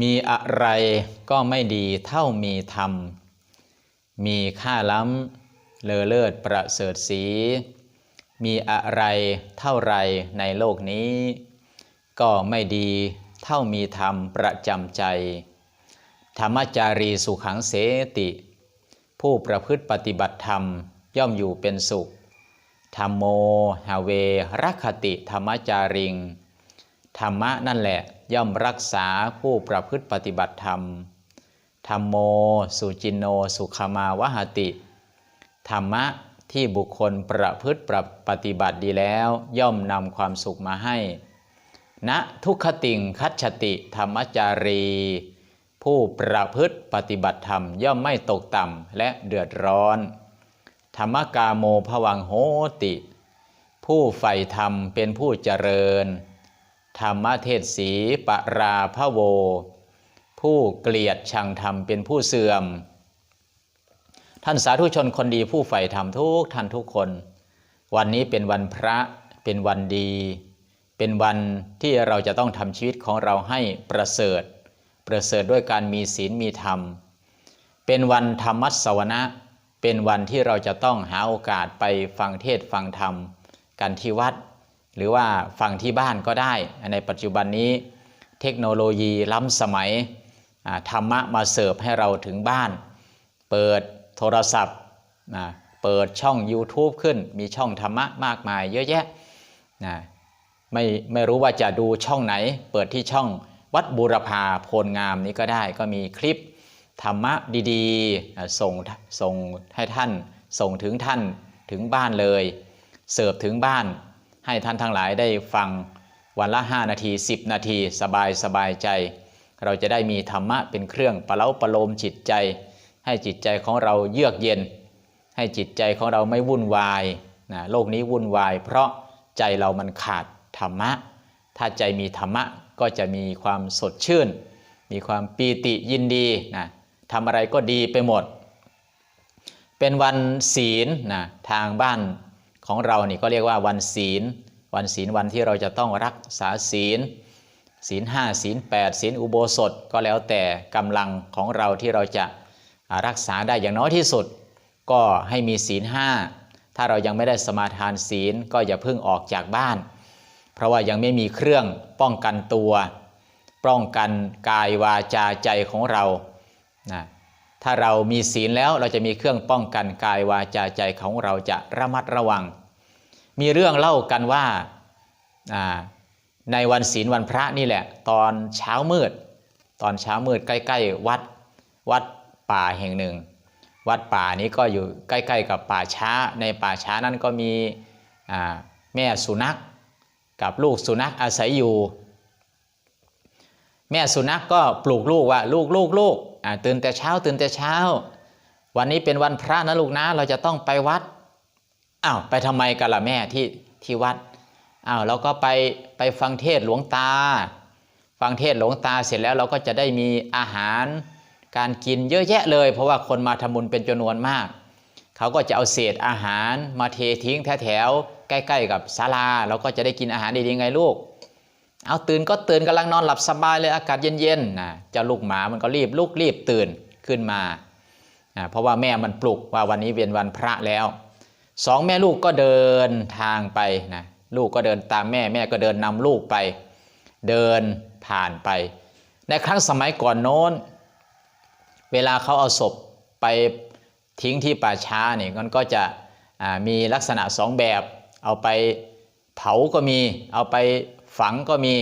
มีอะไรก็ไม่ดีเท่ามีธรรม มีค่าล้ำเลอเลิศประเสริฐสี มีอะไรเท่าไรในโลกนี้ ก็ไม่ดีเท่ามีธรรมประจำใจ ธรรมจารีสุขังเสติ ผู้ประพฤติปฏิบัติธรรมย่อมอยู่เป็นสุข ธรรมโมหาเวรักขติธรรมจาริง ธรรมะนั่นแหละ ย่อมรักษาผู้ประพฤติปฏิบัติธรรม ธรรมโม สุจินโน สุขมาวหติ ธรรมะที่บุคคลประพฤติปปฏิบัติดีแล้ว ย่อมนำความสุขมาให้ณทุกขติงคัจฉติธรรมจารี ผู้ประพฤติปฏิบัติธรรมย่อมไม่ตกต่ำและเดือดร้อน ธรรมกาโมภวังโหติ ผู้ใฝ่ธรรมเป็นผู้เจริญ ธรรมเทศสีปราพะโว ผู้เกลียดชังธรรมเป็นผู้เสื่อม ท่านสาธุชนคนดีผู้ใฝ่ธรรมทุกท่านทุกคน วันนี้เป็นวันพระเป็นวันดี เป็นวันที่เราจะต้องทำชีวิตของเราให้ประเสริฐ ประเสริฐด้วยการมีศีลมีธรรม เป็นวันธรรมัสวนะ เป็นวันที่เราจะต้องหาโอกาสไปฟังเทศฟังธรรม กันที่วัด หรือว่าฟังที่บ้านก็ได้ ในปัจจุบันนี้เทคโนโลยีล้ำสมัยธรรมะมาเสิร์ฟให้เราถึงบ้าน เปิดโทรศัพท์เปิดช่อง YouTube ขึ้น มีช่องธรรมะมากมายเยอะแยะนะไม่ไม่รู้ว่าจะดูช่องไหน เปิดที่ช่องวัดบูรพาโพลงามนี้ก็ได้ก็มีคลิปธรรมะดีๆส่งส่งให้ท่านส่งถึงท่านถึงบ้านเลย เสิร์ฟถึงบ้าน ให้ท่านทั้งหลายได้ฟังวันละ 5 นาที 10 นาทีสบายสบายใจ เราจะได้มีธรรมะเป็นเครื่องประเล้าประโลมจิตใจ ให้จิตใจของเราเยือกเย็น ให้จิตใจของเราไม่วุ่นวายนะโลกนี้วุ่นวาย เพราะใจเรามันขาดธรรมะ ถ้าใจมีธรรมะก็จะมีความสดชื่น มีความปีติยินดีนะทำอะไรก็ดีไปหมด เป็นวันศีลนะทางบ้าน ของเรานี่ก็เรียกว่าวันศีล วันศีลวันที่เราจะต้องรักษาศีล ศีลห้าศีลแปดศีลอุโบสถก็แล้วแต่กำลังของเราที่เราจะรักษาได้อย่างน้อยที่สุด ก็ให้มีศีลห้าถ้าเรายังไม่ได้สมาทานศีลก็อย่าเพิ่งออกจากบ้าน เพราะว่ายังไม่มีเครื่องป้องกันตัว ป้องกันกายวาจาใจของเรานะ ถ้าเรามีศีลแล้วเราจะมีเครื่องป้องกันกายวาจาใจของเราจะระมัดระวัง มีเรื่องเล่ากันว่าในวันศีลวันพระนี่แหละ ตอนเช้ามืด ตอนเช้ามืดใกล้ ๆ วัดวัดป่าแห่งหนึ่ง วัดป่านี้ก็อยู่ใกล้ๆ กับป่าช้า ในป่าช้านั้นก็มีแม่สุนัขกับลูกสุนัขอาศัยอยู่ แม่สุนัขกก็ปลูกลูกว่าลูกลูกลูก ตื่นแต่เช้าตื่นแต่เช้า วันนี้เป็นวันพระนะลูกนะ เราจะต้องไปวัดอ้าวไปทำไมกันล่ะแม่ที่ที่วัดอ้าวเราก็ไปไปฟังเทศหลวงตา ฟังเทศหลวงตาเสร็จแล้วเราก็จะได้มีอาหารการกินเยอะแยะเลย เพราะว่าคนมาทำบุญเป็นจำนวนมาก เขาก็จะเอาเศษอาหารมาเททิ้งแถวๆใกล้ ๆ กับศาลาเราก็จะได้กินอาหารดีๆไงลูก เอาตื่นก็ตื่นกำลังนอนหลับสบายเลยอากาศเย็นๆนะเจ้าลูกหมามันก็รีบลุกรีบตื่นขึ้นมา เพราะว่าแม่มันปลุกว่าวันนี้เป็นวันพระแล้วสองแม่ลูกก็เดินทางไปนะลูกก็เดินตามแม่แม่ก็เดินนำลูกไป เดินผ่านไป ในครั้งสมัยก่อนโน้น เวลาเขาเอาศพไปทิ้งที่ป่าช้าเนี่ยมันก็จะมีลักษณะสองแบบ เอาไปเผาก็มีเอาไป ฝังก็มี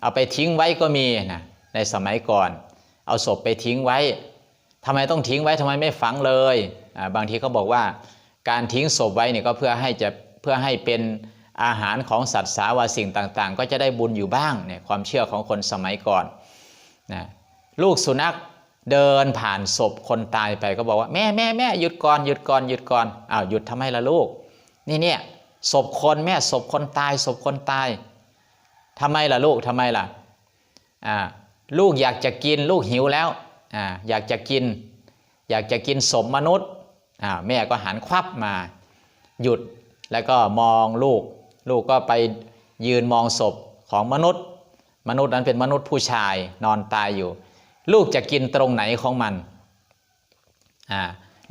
เอาไปทิ้งไว้ก็มีนะในสมัยก่อน เอาศพไปทิ้งไว้ทำไมต้องทิ้งไว้ทำไมไม่ฝังเลยบางทีเขาบอกว่าการทิ้งศพไว้เนี่ยก็เพื่อให้จะเพื่อให้เป็นอาหารของสัตว์สาวาสิ่งต่างๆ ก็จะได้บุญอยู่บ้างเนี่ยความเชื่อของคนสมัยก่อนนะลูกสุนัขเดินผ่านศพคนตายไปก็บอกว่าแม่แม่แม่หยุดก่อนหยุดก่อนหยุดก่อนอ้าวหยุดทำไมล่ะลูก นี่เนี่ยศพคนแม่ศพคนตายศพคนตาย ทำไมล่ะลูกทำไมล่ะลูกอยากจะกินลูกหิวแล้วออยากจะกิน อยากจะกินสมมนุษย์แม่ก็หันควับมาหยุดแล้วก็มองลูก ลูกก็ไปยืนมองศพของมนุษย์ มนุษย์นั้นเป็นมนุษย์ผู้ชายนอนตายอยู่ ลูกจะกินตรงไหนของมัน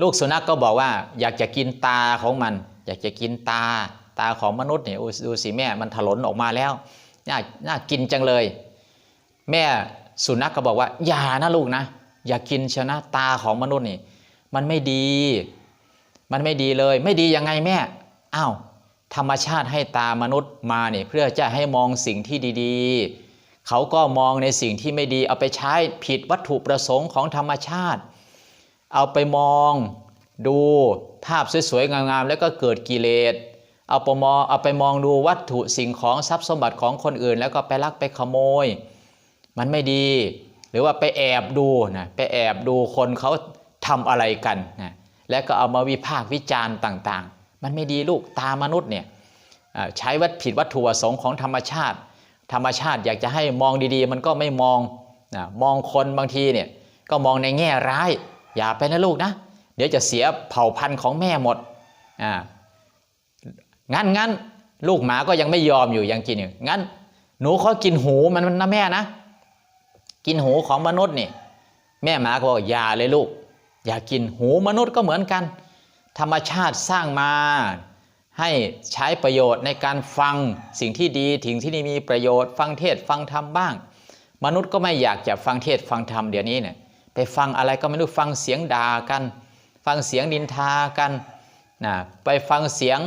ลูกสุนัขกก็บอกว่า อยากจะกินตาของมัน อยากจะกินตาตาของมนุษย์เนี่ยดูสิแม่มันถลนออกมาแล้ว น่าน่ากินจังเลย แม่สุนัขกก็บอกว่า อย่านะลูกนะ อย่ากินเชยวนะตาของมนุษย์นี่ มันไม่ดี มันไม่ดีเลย ไม่ดียังไงแม่อ้าวธรรมชาติให้ตามนุษย์มาเนี่ยเพื่อจะให้มองสิ่งที่ดีๆ เขาก็มองในสิ่งที่ไม่ดี เอาไปใช้ผิดวัตถุประสงค์ของธรรมชาติ เอาไปมองดูภาพสวยๆงามๆแล้วก็เกิดกิเลส เอาไปมองเอาไปมองดูวัตถุสิ่งของทรัพย์สมบัติของคนอื่น แล้วก็ไปลักไปขโมย มันไม่ดี หรือว่าไปแอบดูนะไปแอบดูคนเขาทำอะไรกันนะแล้วก็เอามาวิพากษ์วิจารณ์ต่าง ๆ มันไม่ดีลูกตามนุษย์เนี่ยใช้วัตผิดวัตถุประสงค์ของธรรมชาติ ธรรมชาติอยากจะให้มองดีๆ มันก็ไม่มองนะมองคนบางทีเนี่ยก็มองในแง่ร้าย อย่าไปนะลูกนะ เดี๋ยวจะเสียเผ่าพันธุ์ของแม่หมดอ่า งั้นงั้นลูกหมาก็ยังไม่ยอมอยู่ยังกินอยู่งั้น หนูเขากินหูมันนะแม่นะ กินหูของมนุษย์นี่ แม่หมาก็บอกอย่าเลยลูก อย่ากินหูมนุษย์ก็เหมือนกัน ธรรมชาติสร้างมา ให้ใช้ประโยชน์ในการฟังสิ่งที่ดีถึงที่นี่มีประโยชน์ ฟังเทศฟังธรรมบ้าง มนุษย์ก็ไม่อยากจะฟังเทศฟังธรรมเดี๋ยวนี้เนี่ยไปฟังอะไรก็ไม่รู้ฟังเสียงด่ากัน ฟังเสียงดินทากันนะไปฟังเสียง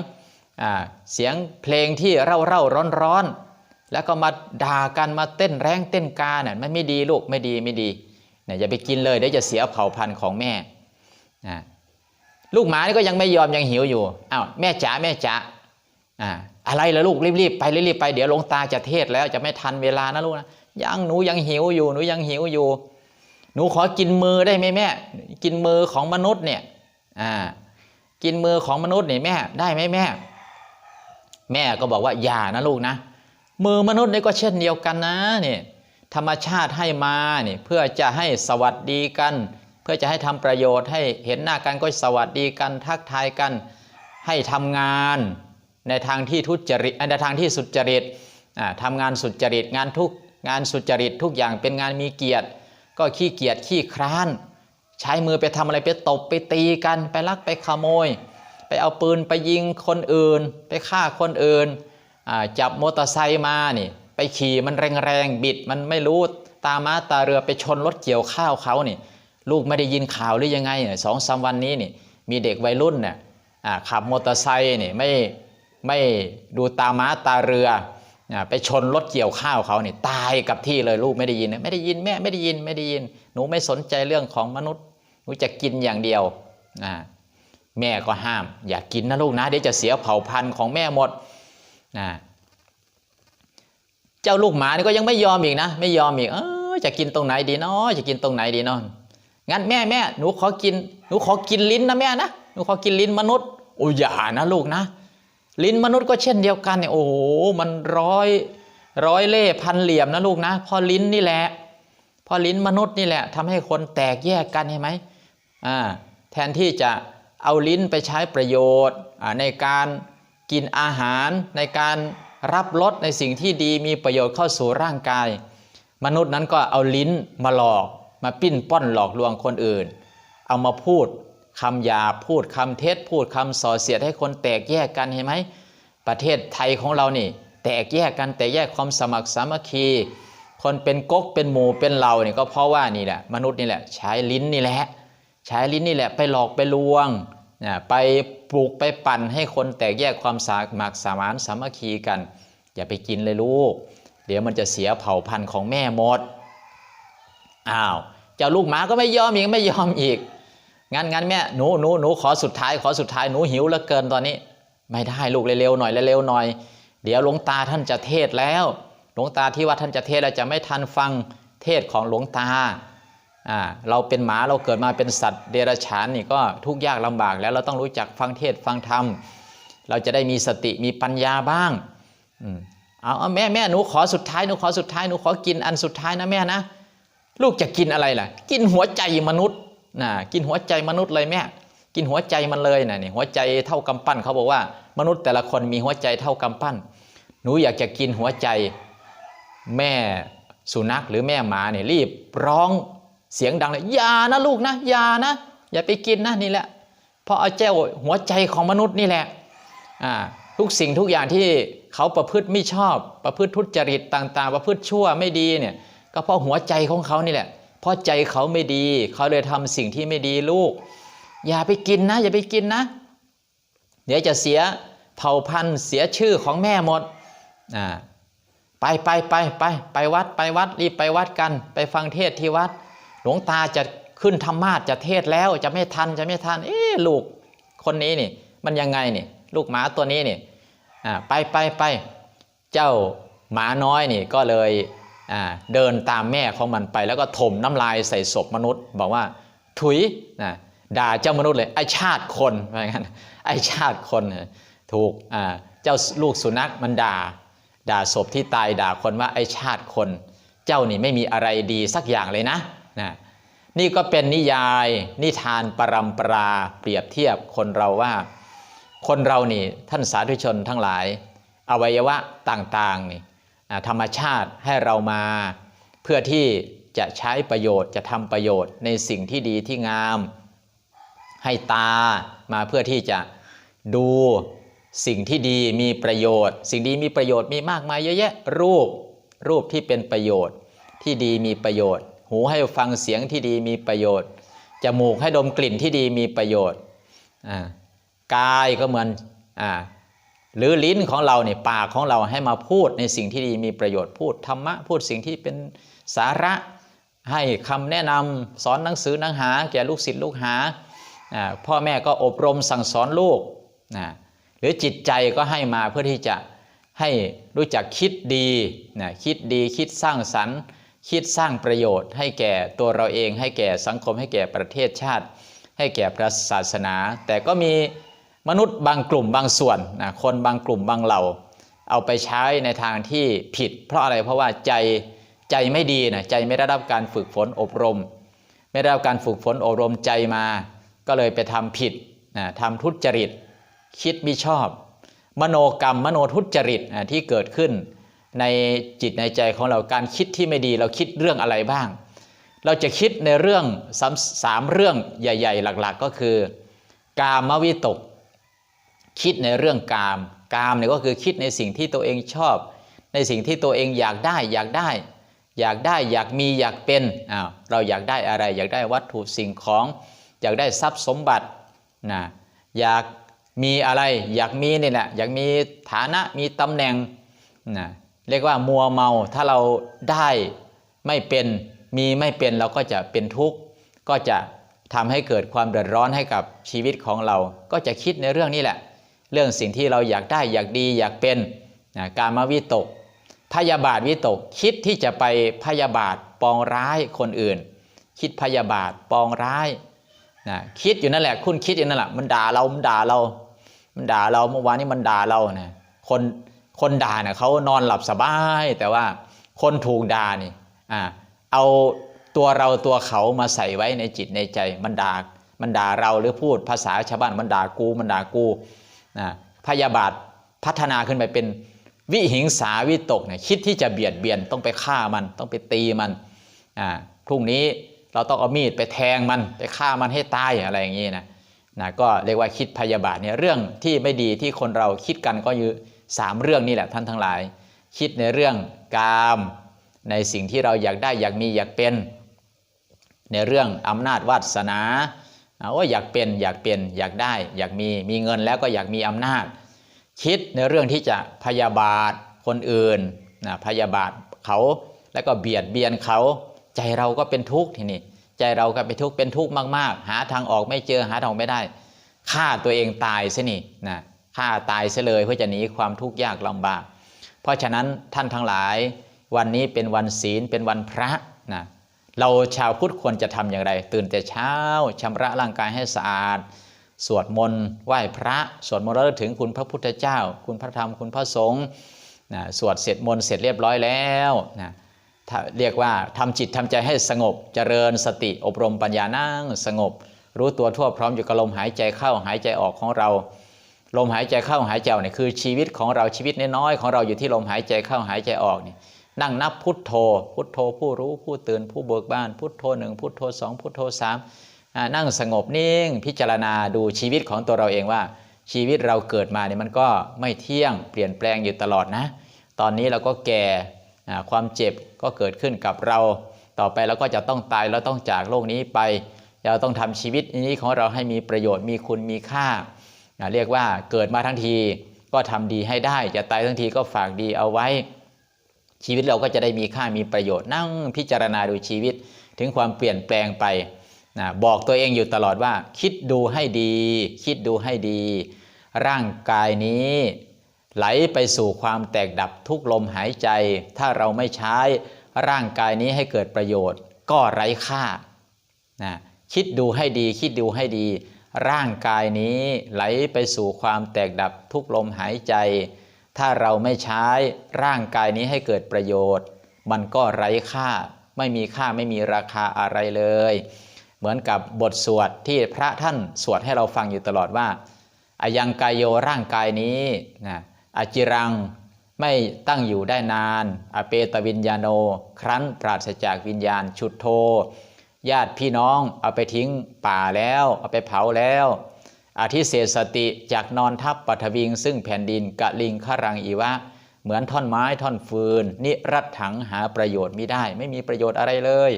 เสียงเพลงที่เร่าเร่าร้อนร้อนแล้วก็มาด่ากันมาเต้นแรงเต้นกาเนี่ยมันไม่ดีลูกไม่ดีไม่ดีเนะอย่าไปกินเลยเดี๋ยวจะเสียเผ่าพันธุ์ของแม่ลูกหมานี่ก็ยังไม่ยอมยังหิวอยู่อ้าวแม่จ๋าแม่จ๋าอะไรล่ะลูกรีบๆไปรีบๆไปเดี๋ยวลงตาจะเทศแล้วจะไม่ทันเวลานะลูกนะยังหนูยังหิวอยู่หนูยังหิวอยู่ หนูขอกินมือได้ไหมแม่ กินมือของมนุษย์เนี่ยอ่ากินมือของมนุษย์เนี่ยแม่ได้ไหมแม่ แม่ก็บอกว่าอย่านะลูกนะ มือมนุษย์นี่ก็เช่นเดียวกันนะเนี่ยธรรมชาติให้มาเนี่ยเพื่อจะให้สวัสดีกัน เพื่อจะให้ทำประโยชน์ให้เห็นหน้ากันก็สวัสดีกัน ทักทายกัน ให้ทำงานในทางที่ทุจริตในทางที่สุจริตอ่าทำงานสุจริตงานทุกงานสุจริตทุกอย่างเป็นงานมีเกียรติ ก็ขี้เกียจขี้คร้าน ใช้มือไปทำอะไรไปตบไปตีกัน ไปลักไปขโมย ไปเอาปืนไปยิงคนอื่น ไปฆ่าคนอื่น จับมอเตอร์ไซค์มานี่ไปขี่มันแรงๆบิดมันไม่รู้ตามาตาเรือไปชนรถเกี่ยวข้าวเขานี่ลูกไม่ได้ยินข่าวหรือยังไงสองสามวันนี้นี่มีเด็กวัยรุ่นเนี่ยขับมอเตอร์ไซค์นี่ไม่ไม่ดูตาม้าตาเรืออ่าไปชนรถเกี่ยวข้าวเขานี่ตายกับที่เลยลูกไม่ได้ยินไม่ได้ยินแม่ไม่ได้ยินไม่ได้ยิน หนูไม่สนใจเรื่องของมนุษย์ หนูจะกินอย่างเดียวอ่า แม่ก็ห้าม อย่ากกินนะลูกนะเดี๋ยวจะเสียเผ่าพันธุ์ของแม่หมดนะเจ้าลูกหมานี่ก็ยังไม่ยอมอีกนะ ไม่ยอมอีกเออจะกินตรงไหนดีเนาะจะกินตรงไหนดีเนาะงั้นแม่แม่หนูขอกินหนูขอกินลิ้นนะแม่นะหนูขอกินลิ้นมนุษย์โอ้ยอย่านะลูกนะ ลิ้นมนุษย์ก็เช่นเดียวกันเนี่ยโอ้โหมันร้อยร้อยเล่พันเหลี่ยมนะลูกนะพอลิ้นนี่แหละพอลิ้นมนุษย์นี่แหละทำให้คนแตกแยกกันเห็นไหมอ่าแทนที่จะ เอาลิ้นไปใช้ประโยชน์ในการกินอาหาร ในการรับรสในสิ่งที่ดีมีประโยชน์เข้าสู่ร่างกาย มนุษย์นั้นก็เอาลิ้นมาหลอก มาปิ้นป้อนหลอกลวงคนอื่น เอามาพูดคำหยาพูดคำเท็จพูดคำส่อเสียดให้คนแตกแยกกันเห็นไหมประเทศไทยของเรานี่ แตกแยกกันแตกแยกความสมัครสามัคคี คนเป็นก๊กเป็นหมู่เป็นเหล่านี่ก็เพราะว่านี่แหละมนุษย์นี่แหละใช้ลิ้นนี่แหละ ใช้ลิ้นนี่แหละไปหลอกไปลวงนะไปปลูกไปปั่นให้คนแตกแยกความสามัครสมานสามัคคีกัน อย่าไปกินเลยลูก เดี๋ยวมันจะเสียเผ่าพันธุ์ของแม่หมดอ้าวเจ้าลูกหมาก็ไม่ยอมอีกไม่ยอมอีกงั้นงั้นแม่หนูหนูหนูขอสุดท้ายขอสุดท้ายหนูหิวเหลือเกินตอนนี้ ไม่ได้ลูกเร็วๆหน่อยเร็วๆหน่อย เดี๋ยวหลวงตาท่านจะเทศแล้ว หลวงตาที่ว่าท่านจะเทศแล้วจะไม่ทันฟังเทศของหลวงตา เราเป็นหมาเราเกิดมาเป็นสัตว์เดรัจฉานนี่ก็ทุกยากลำบากแล้วเราต้องรู้จักฟังเทศฟังธรรม เราจะได้มีสติมีปัญญาบ้างอเอาเอาแม่แม่หนูขอสุดท้ายหนูขอสุดท้ายหนูขอกินอันสุดท้ายนะแม่นะลูกจะกินอะไรล่ะ กินหัวใจมนุษย์นะกินหัวใจมนุษย์เลยแม่กินหัวใจมันเลยนะนี่หัวใจเท่ากำปั้นเขาบอกว่ามนุษย์แต่ละคนมีหัวใจเท่ากำปั้น หนูอยากจะกินหัวใจแม่สุนัขหรือแม่หมาเนี่ยรีบร้อง เสียงดังเลยอย่านะลูกนะอย่านะอย่าไปกินนะนี่แหละเพราะเอาเจ้าหัวใจของมนุษย์นี่แหละอ่าทุกสิ่งทุกอย่างที่เขาประพฤติไม่ชอบ ประพฤติทุจริตต่างๆ ประพฤติชั่วไม่ดีเนี่ยก็เพราะหัวใจของเขานี่แหละเพราะใจเขาไม่ดี เขาเลยทำสิ่งที่ไม่ดีลูก อย่าไปกินนะ อย่าไปกินนะ เดี๋ยวจะเสียเผ่าพันธุ์เสียชื่อของแม่หมดอ่าไปไปไปไปไปวัดไปวัดรีบไปวัดกัน ไปฟังเทศที่วัด ลวงตาจะขึ้นธรรมาสจะเทศแล้วจะไม่ทันจะไม่ทันเอ๊ลูกคนนี้นี่ มันยังไงนี่ ลูกหมาตัวนี้นี่อ่าไปไปไปเจ้าหมาน้อยนี่ก็เลยอ่าเดินตามแม่ของมันไป แล้วก็ถมน้ำลายใส่ศพมนุษย์ บอกว่าถุยนะด่าเจ้ามนุษย์เลยไอชาติคนว่าอย่างนั้นไอชาติคนถูกอ่าเจ้าลูกสุนัขมันด่า ด่าศพที่ตายด่าคนว่าไอชาติคน เจ้านี่ไม่มีอะไรดีสักอย่างเลยนะ นะนี่ก็เป็นนิยายนิทานปรำปราเปรียบเทียบคนเราว่า คนเรานี่ท่านสาธุชนทั้งหลาย อวัยวะต่างๆนี่ธรรมชาติให้เรามา เพื่อที่จะใช้ประโยชน์จะทำประโยชน์ในสิ่งที่ดีที่งาม ให้ตามาเพื่อที่จะดูสิ่งที่ดีมีประโยชน์ สิ่งดีมีประโยชน์มีมากมายเยอะแยะรูปรูปที่เป็นประโยชน์ที่ดีมีประโยชน์ หูให้ฟังเสียงที่ดีมีประโยชน์ จมูกให้ดมกลิ่นที่ดีมีประโยชน์กายก็เหมือนอหรือลิ้นของเราเนี่ยปากของเราให้มาพูดในสิ่งที่ดีมีประโยชน์พูดธรรมะพูดสิ่งที่เป็นสาระให้คำแนะนำสอนหนังสือหนังหา แก่ลูกศิษย์ลูกหาพ่อแม่ก็อบรมสั่งสอนลูกหรือจิตใจก็ให้มาเพื่อที่จะให้รู้จักคิดดีนะคิดดีคิดสร้างสรรค์ คิดสร้างประโยชน์ ให้แก่ตัวเราเอง ให้แก่สังคม ให้แก่ประเทศชาติ ให้แก่พระศาสนา แต่ก็มีมนุษย์บางกลุ่มบางส่วนนะคนบางกลุ่มบางเหล่า เอาไปใช้ในทางที่ผิด เพราะอะไรเพราะว่าใจใจไม่ดีนะใจไม่ได้รับการฝึกฝนอบรม ไม่ได้รับการฝึกฝนอบรมใจมา ก็เลยไปทำผิดนะทำทุจริต คิดมิชอบ มโนกรรมมโนทุจริตอะที่เกิดขึ้น ในจิตในใจของเราการคิดที่ไม่ดีเราคิดเรื่องอะไรบ้าง เราจะคิดในเรื่องสามสามเรื่องใหญ่ ๆ หลักๆ ก็คือ กามวิตก คิดในเรื่องกาม กามเนี่ยก็คือคิดในสิ่งที่ตัวเองชอบ ในสิ่งที่ตัวเองอยากได้อยากได้ อยากได้อยากมีอยากเป็นอ้าวเราอยากได้อะไร อยากได้วัตถุสิ่งของ อยากได้ทรัพย์สมบัตินะอยากมีอะไรอยากมีนี่แหละอยากมีฐานะมีตำแหน่งนะ เรียกว่ามัวเมา ถ้าเราได้ไม่เป็นมีไม่เป็นเราก็จะเป็นทุกข์ก็จะทำให้เกิดความเดือดร้อนให้กับชีวิตของเรา ก็จะคิดในเรื่องนี้แหละ เรื่องสิ่งที่เราอยากได้อยากดีอยากเป็นนะการมาวิตก พยาบาทวิตกคิดที่จะไปพยาบาทปองร้ายคนอื่น คิดพยาบาทปองร้ายนะคิดอยู่นั่นแหละ คุณคิดอยู่นั่นแหละมันด่าเรามันด่าเรา มันด่าเราเมื่อวานนี้มันด่าเราเนี่ยคน คนด่าเนี่ยเขานอนหลับสบาย แต่ว่าคนถูกด่านี่อ่าเอาตัวเราตัวเขามาใส่ไว้ในจิตในใจ มันด่ามันด่าเราหรือพูดภาษาชาวบ้านมันด่ากูมันด่ากูนะพยาบาทพัฒนาขึ้นไปเป็นวิหิงสาวิตกเนี่ยคิดที่จะเบียดเบียนต้องไปฆ่ามันต้องไปตีมันอ่าพรุ่งนี้เราต้องเอามีดไปแทงมันไปฆ่ามันให้ตายอะไรอย่างนี้นะนะก็เรียกว่าคิดพยาบาทเนี่ยเรื่องที่ไม่ดีที่คนเราคิดกันก็เยอ 3 เรื่องนี่แหละท่านทั้งหลาย คิดในเรื่องกาม ในสิ่งที่เราอยากได้อยากมีอยากเป็น ในเรื่องอำนาจวาสนาโอ้อยากเป็นอยากเป็นอยากได้อยากมีมีเงินแล้วก็อยากมีอำนาจ คิดในเรื่องที่จะพยาบาทคนอื่นนะพยาบาทเขาแล้วก็เบียดเบียนเขา ใจเราก็เป็นทุกข์ทีนี้ใจเราก็เป็นทุกข์เป็นทุกข์มาก ๆ หาทางออกไม่เจอหาทางไม่ได้ฆ่าตัวเองตายซะนี่นะ ฆ่าตายซะเลยเพื่อจะหนีความทุกข์ยากลำบาก เพราะฉะนั้นท่านทั้งหลายวันนี้เป็นวันศีลเป็นวันพระนะเราชาวพุทธควรจะทำอย่างไร ตื่นแต่เช้าชำระร่างกายให้สะอาด สวดมนต์ไหว้พระ สวดมนต์ระลึกถึงคุณพระพุทธเจ้า คุณพระธรรมคุณพระสงฆ์นะสวดเสร็จมนต์เสร็จเรียบร้อยแล้วนะเรียกว่าทำจิตทำใจให้สงบเจริญสติอบรมปัญญานั่งสงบ รู้ตัวทั่วพร้อมอยู่กับลมหายใจเข้าหายใจออกของเรา ลมหายใจเข้าหายใจออกเนี่ยคือชีวิตของเราชีวิตน้อยๆของเราอยู่ที่ลมหายใจเข้าหายใจออกเนี่ยนั่งนับพุทโธ พุทโธผู้รู้ผู้ตื่นผู้เบิกบาน พุทโธหนึ่งพุทโธสองพุทโธสามนั่งสงบนิ่งพิจารณาดูชีวิตของตัวเราเองว่า ชีวิตเราเกิดมาเนี่ยมันก็ไม่เที่ยงเปลี่ยนแปลงอยู่ตลอดนะ ตอนนี้เราก็แก่ความเจ็บก็เกิดขึ้นกับเรา ต่อไปเราก็จะต้องตายเราต้องจากโลกนี้ไป เราต้องทำชีวิตนี้ของเราให้มีประโยชน์มีคุณมีค่า อ่าเรียกว่าเกิดมาทั้งทีก็ทำดีให้ได้ จะตายทั้งทีก็ฝากดีเอาไว้ ชีวิตเราก็จะได้มีค่ามีประโยชน์นั่งพิจารณาดูชีวิตถึงความเปลี่ยนแปลงไปนะบอกตัวเองอยู่ตลอดว่า คิดดูให้ดี คิดดูให้ดี ร่างกายนี้ ไหลไปสู่ความแตกดับทุกลมหายใจ ถ้าเราไม่ใช้ร่างกายนี้ให้เกิดประโยชน์ ก็ไร้ค่านะคิดดูให้ดี คิดดูให้ดี ร่างกายนี้ไหลไปสู่ความแตกดับทุกลมหายใจ ถ้าเราไม่ใช้ร่างกายนี้ให้เกิดประโยชน์ มันก็ไร้ค่า ไม่มีค่าไม่มีราคาอะไรเลย เหมือนกับบทสวดที่พระท่านสวดให้เราฟังอยู่ตลอดว่าอายังกายโยร่างกายนี้นะอจิรังไม่ตั้งอยู่ได้นาน อเปตวิญญาโน ครั้นปราศจากวิญญาณฉุดโท ญาติพี่น้องเอาไปทิ้งป่าแล้ว เอาไปเผาแล้วอาทิเศษสติจากนอนทับปัทวิง ซึ่งแผ่นดินกะลิงขรังอีวะ เหมือนท่อนไม้ท่อนฟืน นิรัตถังหาประโยชน์ไม่ได้ ไม่มีประโยชน์อะไรเลย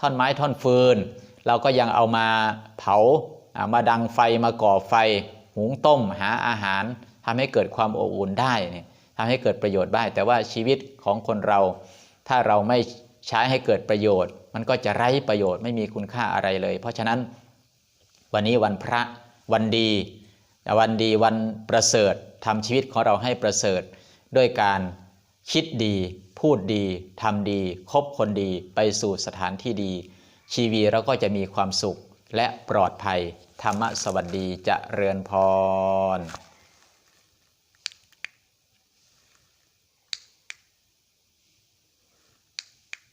ท่อนไม้ท่อนฟืน เราก็ยังเอามาเผามาดังไฟมาก่อไฟ หุงต้มหาอาหารทำให้เกิดความอบอุ่นได้เนี่ยทำให้เกิดประโยชน์ได้ แต่ว่าชีวิตของคนเรา ถ้าเราไม่ใช้ให้เกิดประโยชน์ มันก็จะไร้ประโยชน์ไม่มีคุณค่าอะไรเลย เพราะฉะนั้นวันนี้วันพระวันดีวันดีวันประเสริฐทำชีวิตของเราให้ประเสริฐ ด้วยการคิดดีพูดดีทำดีคบคนดีไปสู่สถานที่ดี ชีวีเราก็จะมีความสุขและปลอดภัย ธรรมะสวัสดีจะเรือนพร